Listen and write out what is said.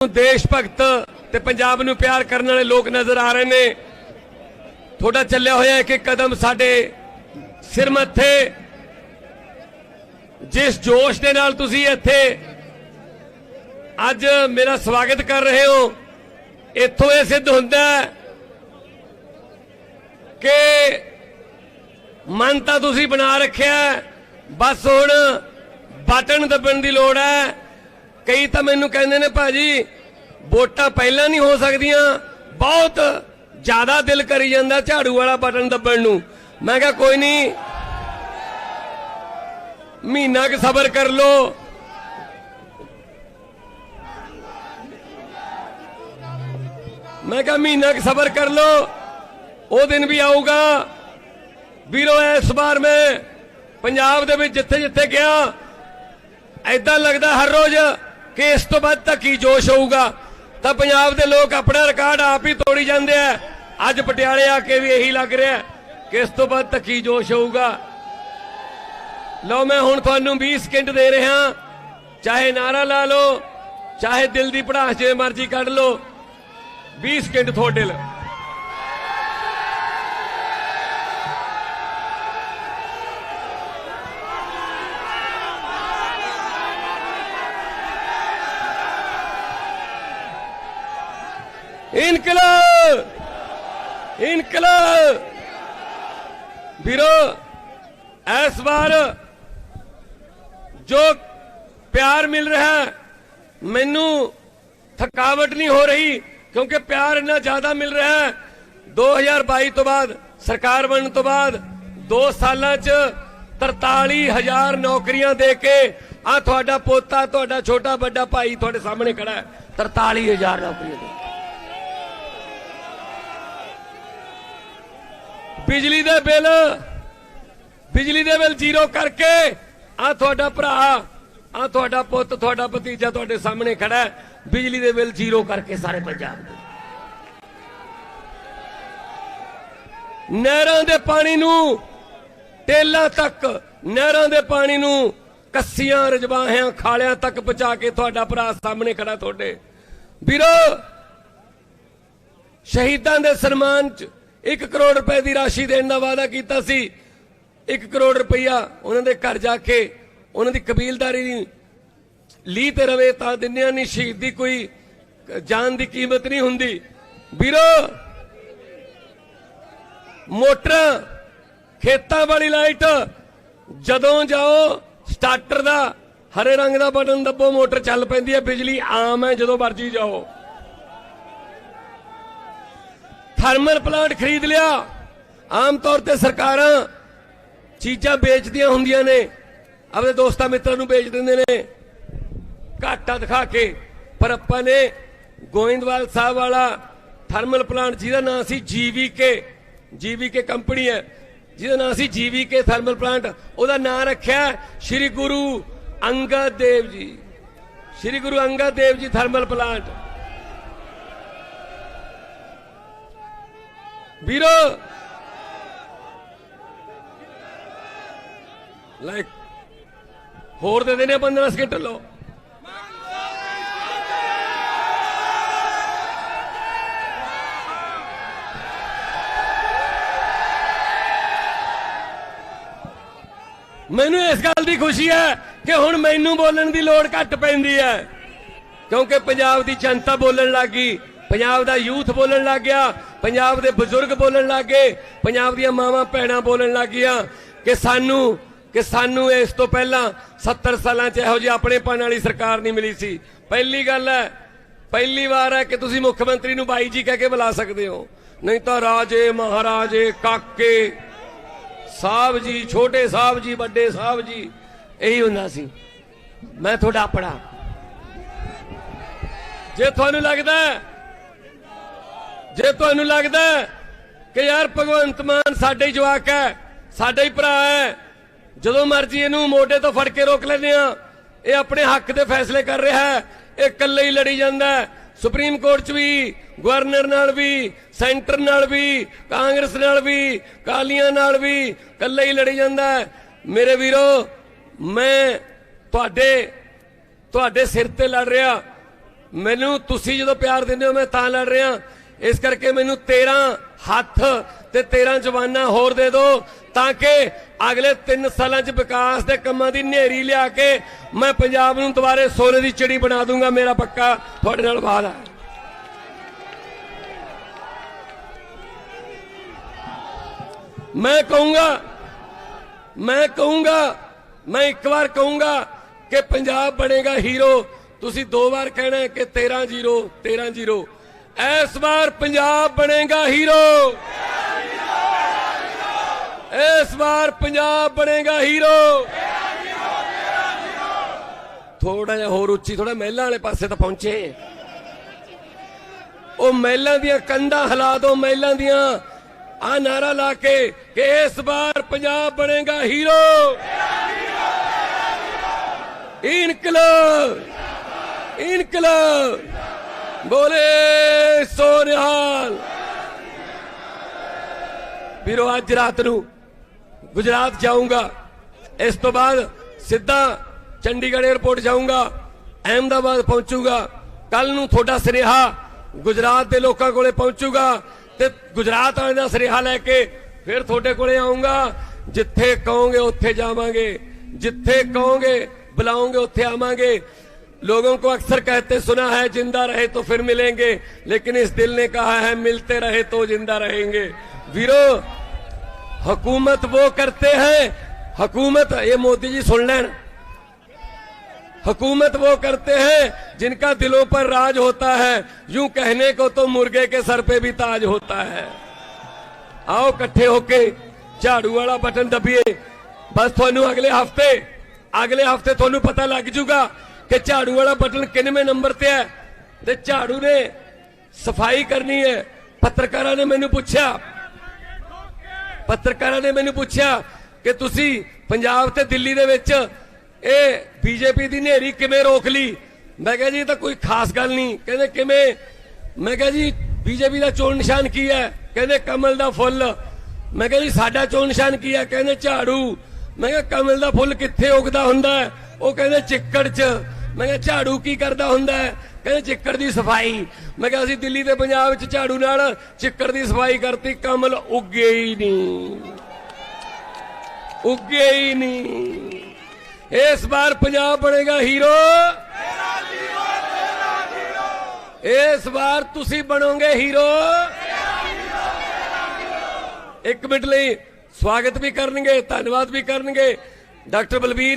ਦੇਸ਼ ਭਗਤ ਤੇ ਪੰਜਾਬ ਨੂੰ ਪਿਆਰ ਕਰਨ ਵਾਲੇ ਲੋਕ ਨਜ਼ਰ ਆ ਰਹੇ ਨੇ। ਤੁਹਾਡਾ ਚੱਲਿਆ ਹੋਇਆ ਇੱਕ ਕਦਮ ਸਾਡੇ ਸਿਰ ਮੱਥੇ। ਜਿਸ ਜੋਸ਼ ਦੇ ਨਾਲ ਤੁਸੀਂ ਇੱਥੇ ਅੱਜ ਮੇਰਾ ਸਵਾਗਤ ਕਰ ਰਹੇ ਹੋ, ਇੱਥੋਂ ਇਹ ਸਿੱਧ ਹੁੰਦਾ ਕਿ ਮਨ ਤਾਂ ਤੁਸੀਂ ਬਣਾ ਰੱਖਿਆ ਬਸ ਹੁਣ ਬਟਨ ਦੱਬਣ ਦੀ ਲੋੜ ਹੈ। ਕਈ ਤਾਂ ਮੈਨੂੰ ਕਹਿੰਦੇ ਨੇ ਭਾਜੀ, ਵੋਟਾਂ ਪਹਿਲਾਂ ਨਹੀਂ ਹੋ ਸਕਦੀਆਂ, ਬਹੁਤ ਜ਼ਿਆਦਾ ਦਿਲ ਕਰੀ ਜਾਂਦਾ ਝਾੜੂ ਵਾਲਾ ਬਟਨ ਦੱਬਣ ਨੂੰ। ਮੈਂ ਕਿਹਾ ਕੋਈ ਨਹੀਂ ਮਹੀਨਾ ਕੁ ਸਬਰ ਕਰ ਲੋ ਮੈਂ ਕਿਹਾ ਮਹੀਨਾ ਕੁ ਸਬਰ ਕਰ ਲੋ ਉਹ ਦਿਨ ਵੀ ਆਊਗਾ। ਵੀਰੋ, ਇਸ ਵਾਰ ਮੈਂ ਪੰਜਾਬ ਦੇ ਵਿੱਚ ਜਿੱਥੇ ਜਿੱਥੇ ਗਿਆ ਐਦਾਂ ਲੱਗਦਾ ਹਰ ਰੋਜ਼ ਕਿ ਇਸ ਤੋਂ ਬਾਅਦ ਤਾਂ ਕੀ ਜੋਸ਼ ਹੋਊਗਾ? ਤਾਂ ਪੰਜਾਬ ਦੇ ਲੋਕ ਆਪਣਾ ਰਿਕਾਰਡ ਆਪ ਹੀ ਤੋੜੀ ਜਾਂਦੇ ਆ। ਅੱਜ ਪਟਿਆਲੇ ਆ ਕੇ ਵੀ ਇਹੀ ਲੱਗ ਰਿਹਾ ਕਿ ਇਸ ਤੋਂ ਬਾਅਦ ਤਾਂ ਕੀ ਜੋਸ਼ ਹੋਊਗਾ? ਲਓ, ਮੈਂ ਹੁਣ ਤੁਹਾਨੂੰ 20 ਸਕਿੰਟ ਦੇ ਰਿਹਾ ਚਾਹੇ ਨਾਰਾ ਲਾ ਲਓ, ਚਾਹੇ ਦਿਲ ਦੀ ਪੜਾਸ ਜੇ ਮਰਜ਼ੀ ਕੱਢ ਲਓ। 20 ਸਕਿੰਟ ਤੁਹਾਡੇ ਲਈ। ਇਨਕਲਾਬ! ਇਨਕਲਾਬ! ਵੀਰੋ, ਇਸ ਵਾਰ ਜੋ ਪਿਆਰ ਮਿਲ ਰਿਹਾ, ਮੈਨੂੰ ਥਕਾਵਟ ਨਹੀਂ ਹੋ ਰਹੀ, ਕਿਉਂਕਿ ਪਿਆਰ ਇੰਨਾ ਜ਼ਿਆਦਾ ਮਿਲ ਰਿਹਾ ਹੈ। 2022 ਤੋਂ ਬਾਅਦ, ਸਰਕਾਰ ਬਣਨ ਤੋਂ ਬਾਅਦ 2 ਸਾਲਾਂ 'ਚ 43000 ਨੌਕਰੀਆਂ ਦੇ ਕੇ ਆ ਤੁਹਾਡਾ ਪੋਤਾ, ਤੁਹਾਡਾ ਛੋਟਾ ਵੱਡਾ ਭਾਈ ਤੁਹਾਡੇ ਸਾਹਮਣੇ ਖੜਾ ਹੈ। 43000 ਨੌਕਰੀਆਂ ਦੇ ਬਿਜਲੀ ਦੇ ਬਿੱਲ, ਬਿਜਲੀ ਦੇ ਬਿੱਲ ਜ਼ੀਰੋ ਕਰਕੇ ਆ ਤੁਹਾਡਾ ਭਰਾ, ਆ ਤੁਹਾਡਾ ਪੁੱਤ, ਤੁਹਾਡਾ ਭਤੀਜਾ ਤੁਹਾਡੇ ਸਾਹਮਣੇ ਖੜਾ ਹੈ। ਬਿਜਲੀ ਦੇ ਬਿੱਲ ਜ਼ੀਰੋ ਕਰਕੇ ਸਾਰੇ ਪੰਜਾਬ ਦੇ। ਨਹਿਰਾਂ ਦੇ ਪਾਣੀ ਨੂੰ ਟੇਲਾਂ ਤੱਕ, ਨਹਿਰਾਂ ਦੇ ਪਾਣੀ ਨੂੰ ਕੱਸੀਆਂ, ਰਜਵਾਹਿਆਂ, ਖਾਲਿਆਂ ਤੱਕ ਪਹੁੰਚਾ ਕੇ ਤੁਹਾਡਾ ਭਰਾ ਸਾਹਮਣੇ ਖੜਾ ਤੁਹਾਡੇ। ਵੀਰੋ, ਸ਼ਹੀਦਾਂ ਦੇ ਸਨਮਾਨ ਚ 1 ਕਰੋੜ ਰੁਪਏ ਦੀ ਰਾਸ਼ੀ ਦੇਣ ਦਾ ਵਾਅਦਾ ਕੀਤਾ ਸੀ। 1 ਕਰੋੜ ਰੁਪਈਆ ਉਹਨਾਂ ਦੇ ਘਰ ਜਾ ਕੇ ਉਹਨਾਂ ਦੀ ਕਬੀਲਦਾਰੀ ਦੀ ਲੀ ਤੇ ਰਵੇ ਤਾਂ ਦਿੰਨਿਆਂ ਨਹੀਂ ਸ਼ਹੀਦ ਦੀ ਕੋਈ ਜਾਨ ਦੀ ਕੀਮਤ ਨਹੀਂ ਹੁੰਦੀ। ਵੀਰੋ, ਮੋਟਰ, ਖੇਤਾਂ ਵਾਲੀ ਲਾਈਟ, ਜਦੋਂ ਜਾਓ ਸਟਾਰਟਰ ਦਾ ਹਰੇ ਰੰਗ ਦਾ ਬਟਨ ਦੱਬੋ, ਮੋਟਰ ਚੱਲ ਪੈਂਦੀ ਹੈ, ਬਿਜਲੀ ਆਮ ਹੈ, ਜਦੋਂ ਮਰਜ਼ੀ ਜਾਓ। ਥਰਮਲ ਪਲਾਂਟ ਖਰੀਦ ਲਿਆ। ਆਮ ਤੌਰ ਤੇ ਸਰਕਾਰਾਂ ਚੀਜ਼ਾਂ ਵੇਚਦੀਆਂ ਹੁੰਦੀਆਂ ਨੇ। ਆਪਣੇ ਦੋਸਤਾਂ ਮਿੱਤਰਾਂ ਨੂੰ ਵੇਚ ਦਿੰਦੇ ਨੇ। ਘਾਟਾ ਦਿਖਾ ਕੇ। ਪਰ ਆਪਾਂ ਨੇ ਗੋਇੰਦਵਾਲ ਸਾਹਿਬ ਵਾਲਾ ਥਰਮਲ ਪਲਾਂਟ, ਜਿਹਦਾ ਨਾਮ ਸੀ ਜੀਵੀਕੇ ਜੀਵੀਕੇ ਕੰਪਨੀ ਹੈ। ਜਿਹਦਾ ਨਾਮ ਸੀ ਜੀਵੀਕੇ ਥਰਮਲ ਪਲਾਂਟ। ਉਹਦਾ ਨਾਮ ਰੱਖਿਆ ਸ਼੍ਰੀ ਗੁਰੂ ਅੰਗਦ ਦੇਵ ਜੀ। Shri Guru Angad Dev ji thermal plant. ਵੀਰੋ। ਲਾਈਕ ਹੋਰ ਦੇ ਦੇਣੇ 15 ਸਕਿੰਟ ਲਓ। ਮੈਨੂੰ ਇਸ ਗੱਲ ਦੀ ਖੁਸ਼ੀ ਹੈ ਕਿ ਹੁਣ ਮੈਨੂੰ ਬੋਲਣ ਦੀ ਲੋੜ ਘੱਟ ਪੈਂਦੀ ਹੈ। ਕਿਉਂਕਿ ਪੰਜਾਬ ਦੀ ਜਨਤਾ ਬੋਲਣ ਲੱਗੀ ਪੰਜਾਬ ਦਾ ਯੂਥ ਬੋਲਣ ਲੱਗ ਗਿਆ, ਪੰਜਾਬ ਦੇ ਬਜ਼ੁਰਗ ਬੋਲਣ ਲੱਗ ਗਏ, ਪੰਜਾਬ ਦੀਆਂ ਮਾਵਾਂ ਭੈਣਾਂ ਬੋਲਣ ਲੱਗ ਗਈਆਂ ਕਿ ਸਾਨੂੰ ਕਿ ਸਾਨੂੰ ਇਸ ਤੋਂ ਪਹਿਲਾਂ 70 ਸਾਲਾਂ 'ਚ ਇਹੋ ਜਿਹੀ ਆਪਣੇ ਆਪਣੇਪਨ ਵਾਲੀ ਸਰਕਾਰ ਨਹੀਂ ਮਿਲੀ ਸੀ। ਪਹਿਲੀ ਗੱਲ ਹੈ, ਪਹਿਲੀ ਵਾਰ ਹੈ ਕਿ ਤੁਸੀਂ ਮੁੱਖ ਮੰਤਰੀ ਨੂੰ ਬਾਈ ਜੀ ਕਹਿ ਕੇ ਬੁਲਾ ਸਕਦੇ ਹੋ। ਨਹੀਂ ਤਾਂ ਰਾਜੇ, ਮਹਾਰਾਜੇ, ਕਾਕੇ, ਸਾਹਿਬ ਜੀ, ਛੋਟੇ ਸਾਹਿਬ ਜੀ, ਵੱਡੇ ਸਾਹਿਬ ਜੀ, ਇਹੀ ਹੁੰਦਾ ਸੀ। ਮੈਂ ਤੁਹਾਡਾ ਆਪਣਾ। ਜੇ ਤੁਹਾਨੂੰ ਲੱਗਦਾ ਜੇ ਤੁਹਾਨੂੰ ਲੱਗਦਾ ਕਿ ਯਾਰ ਭਗਵੰਤ ਮਾਨ ਸਾਡੇ ਹੀ ਜਵਾਕ ਹੈ, ਸਾਡੇ ਹੀ ਭਰਾ ਹੈ, ਜਦੋਂ ਮਰਜ਼ੀ ਇਹਨੂੰ ਮੋਢੇ ਤੋਂ ਫੜ ਕੇ ਰੋਕ ਲੈਂਦੇ ਆ ਇਹ ਆਪਣੇ ਹੱਕ ਦੇ ਫੈਸਲੇ ਕਰ ਰਿਹਾ ਹੈ। ਇਹ ਇਕੱਲੇ ਹੀ ਲੜੀ ਜਾਂਦਾ ਹੈ। ਸੁਪਰੀਮ ਕੋਰਟ 'ਚ ਵੀ, ਗਵਰਨਰ ਨਾਲ ਵੀ, ਸੈਂਟਰ ਨਾਲ ਵੀ, ਕਾਂਗਰਸ ਨਾਲ ਵੀ, ਕਾਲੀਆਂ ਨਾਲ ਵੀ ਇਕੱਲੇ ਹੀ ਲੜੀ ਜਾਂਦਾ ਹੈ। ਮੇਰੇ ਵੀਰੋ, ਮੈਂ ਤੁਹਾਡੇ ਤੁਹਾਡੇ ਸਿਰ ਤੇ ਲੜ ਰਿਹਾ। ਮੈਨੂੰ ਤੁਸੀਂ ਜਦੋਂ ਪਿਆਰ ਦਿੰਦੇ ਹੋ, ਮੈਂ ਤਾਂ ਲੜ ਰਿਹਾ। ਇਸ ਕਰਕੇ ਮੈਨੂੰ 13 ਹੱਥ ਤੇ 13 ਜਵਾਨਾਂ ਹੋਰ ਦੇ ਦਿਓ ਤਾਂ ਕਿ ਅਗਲੇ 3 ਸਾਲਾਂ 'ਚ ਵਿਕਾਸ ਦੇ ਕੰਮਾਂ ਦੀ ਨੇਰੀ ਲਿਆ ਕੇ ਮੈਂ ਪੰਜਾਬ ਨੂੰ ਦੁਬਾਰੇ ਸੋਨੇ ਦੀ ਚਿੜੀ ਬਣਾ ਦੂੰਗਾ, ਮੇਰਾ ਪੱਕਾ ਤੁਹਾਡੇ ਨਾਲ ਵਾਅਦਾ ਹੈ। ਮੈਂ ਕਹੂੰਗਾ ਮੈਂ ਕਹੂੰਗਾ, ਮੈਂ ਇੱਕ ਵਾਰ ਕਹੂੰਗਾ ਕਿ ਪੰਜਾਬ ਬਣੇਗਾ ਹੀਰੋ। ਤੁਸੀਂ ਦੋ ਵਾਰ ਕਹਿਣਾ ਕਿ 13 0 13 0 ਇਸ ਵਾਰ ਪੰਜਾਬ ਬਣੇਗਾ ਹੀਰੋ। ਇਸ ਵਾਰ ਪੰਜਾਬ ਬਣੇਗਾ ਹੀਰੋ। ਥੋੜਾ ਜਿਹਾ ਹੋਰ ਉੱਚੀ ਥੋੜਾ ਮਹਿਲਾਂ ਵਾਲੇ ਪਾਸੇ ਤਾਂ ਪਹੁੰਚੇ। ਉਹ ਮਹਿਲਾਂ ਦੀਆਂ ਕੰਧਾਂ ਹਿਲਾ ਦੋ ਮਹਿਲਾਂ ਦੀਆਂ। ਆ ਨਾਰਾ ਲਾ ਕੇ ਕਿ ਇਸ ਵਾਰ ਪੰਜਾਬ ਬਣੇਗਾ ਹੀਰੋ। ਇਨਕਲਾਬ ਇਨਕਲਾਬ। ਬੋਲੇ ਸੋਨਿਹਾਲ। ਵੀਰੋ, ਅੱਜ ਰਾਤ ਨੂੰ ਗੁਜਰਾਤ ਜਾਊਂਗਾ। ਇਸ ਤੋਂ ਬਾਅਦ ਸਿੱਧਾ ਚੰਡੀਗੜ੍ਹ 에ਅਰਪੋਰਟ ਜਾਊਂਗਾ, ਅਹਿਮਦਾਬਾਦ ਪਹੁੰਚੂਗਾ। ਕੱਲ ਨੂੰ ਤੁਹਾਡਾ ਸਨੇਹਾ ਗੁਜਰਾਤ ਦੇ ਲੋਕਾਂ ਕੋਲੇ ਪਹੁੰਚੂਗਾ ਤੇ ਗੁਜਰਾਤ ਵਾਲਿਆਂ ਦਾ ਸਨੇਹਾ ਲੈ ਕੇ ਫਿਰ ਤੁਹਾਡੇ ਕੋਲੇ ਆਉਂਗਾ ਜਿੱਥੇ ਕਹੋਗੇ ਉੱਥੇ ਜਾਵਾਂਗੇ, ਜਿੱਥੇ ਕਹੋਗੇ ਬੁਲਾਉਂਗੇ ਉੱਥੇ ਆਵਾਂਗੇ। लोगों को अक्सर कहते सुना है जिंदा रहे तो फिर मिलेंगे लेकिन इस दिल ने कहा है मिलते रहे तो जिंदा रहेंगे वीरो हुकूमत वो करते हैं हुकूमत ये मोदी जी सुन लें हुकूमत वो करते हैं जिनका दिलों पर राज होता है यूं कहने को तो मुर्गे के सर पे भी ताज होता है आओ ਇਕੱਠੇ ਹੋ ਕੇ ਝਾੜੂ ਵਾਲਾ ਬਟਨ ਦਬੀਏ ਬਸ ਤੁਹਾਨੂੰ ਅਗਲੇ ਹਫਤੇ ਅਗਲੇ ਹਫਤੇ ਤੁਹਾਨੂੰ ਪਤਾ ਲੱਗ ਜੂਗਾ ਕਿ ਝਾੜੂ ਵਾਲਾ ਬਟਨ ਕਿੰਨਵੇਂ ਨੰਬਰ ਤੇ ਹੈ? ਤੇ ਝਾੜੂ ਨੇ ਸਫ਼ਾਈ ਕਰਨੀ ਹੈ। ਪੱਤਰਕਾਰਾਂ ਨੇ ਮੈਨੂੰ ਪੁੱਛਿਆ। ਪੱਤਰਕਾਰਾਂ ਨੇ ਮੈਨੂੰ ਪੁੱਛਿਆ ਕਿ ਤੁਸੀਂ ਪੰਜਾਬ ਤੇ ਦਿੱਲੀ ਦੇ ਵਿੱਚ ਇਹ ਬੀਜੇਪੀ ਦੀ ਨੇਰੀ ਕਿਵੇਂ ਰੋਕ ਲਈ? ਮੈਂ ਕਿਹਾ ਜੀ, ਇਹ ਤਾਂ ਕੋਈ ਖਾਸ ਗੱਲ ਨਹੀਂ। ਕਹਿੰਦੇ ਕਿਵੇਂ? ਮੈਂ ਕਿਹਾ ਜੀ, ਬੀਜੇਪੀ ਦਾ ਚੋਣ ਨਿਸ਼ਾਨ ਕੀ ਹੈ? ਕਹਿੰਦੇ ਕਮਲ ਦਾ ਫੁੱਲ। ਮੈਂ ਕਿਹਾ ਜੀ, ਸਾਡਾ ਚੋਣ ਨਿਸ਼ਾਨ ਕੀ ਹੈ? ਕਹਿੰਦੇ ਝਾੜੂ। ਮੈਂ ਕਿਹਾ ਕਮਲ ਦਾ ਫੁੱਲ ਕਿੱਥੇ ਉਗਦਾ ਹੁੰਦਾ ਹੈ? ਉਹ ਕਹਿੰਦੇ ਚਿੱਕੜ 'ਚ। ਮੈਂ ਕਿਹਾ, ਝਾੜੂ ਕੀ ਕਰਦਾ ਹੁੰਦਾ ਕਹਿੰਦੇ, ਚਿੱਕੜ ਦੀ ਸਫ਼ਾਈ। ਮੈਂ ਕਿਹਾ, ਅਸੀਂ ਦਿੱਲੀ ਤੇ ਪੰਜਾਬ ਵਿੱਚ ਝਾੜੂ ਨਾਲ ਚਿੱਕੜ ਦੀ ਸਫ਼ਾਈ ਕਰਤੀ, ਕਮਲ ਉੱਗੇ ਹੀ ਨਹੀਂ। ਉੱਗੇ ਹੀ ਨਹੀਂ। ਇਸ ਵਾਰ ਪੰਜਾਬ ਬਣੇਗਾ ਹੀਰੋ। ਇਸ ਵਾਰ ਤੁਸੀਂ ਬਣੋਗੇ ਹੀਰੋ। ਇੱਕ ਮਿੰਟ ਲਈ ਸਵਾਗਤ ਵੀ ਕਰਨਗੇ, ਧੰਨਵਾਦ ਵੀ ਕਰਨਗੇ। ਡਾਕਟਰ ਬਲਬੀਰ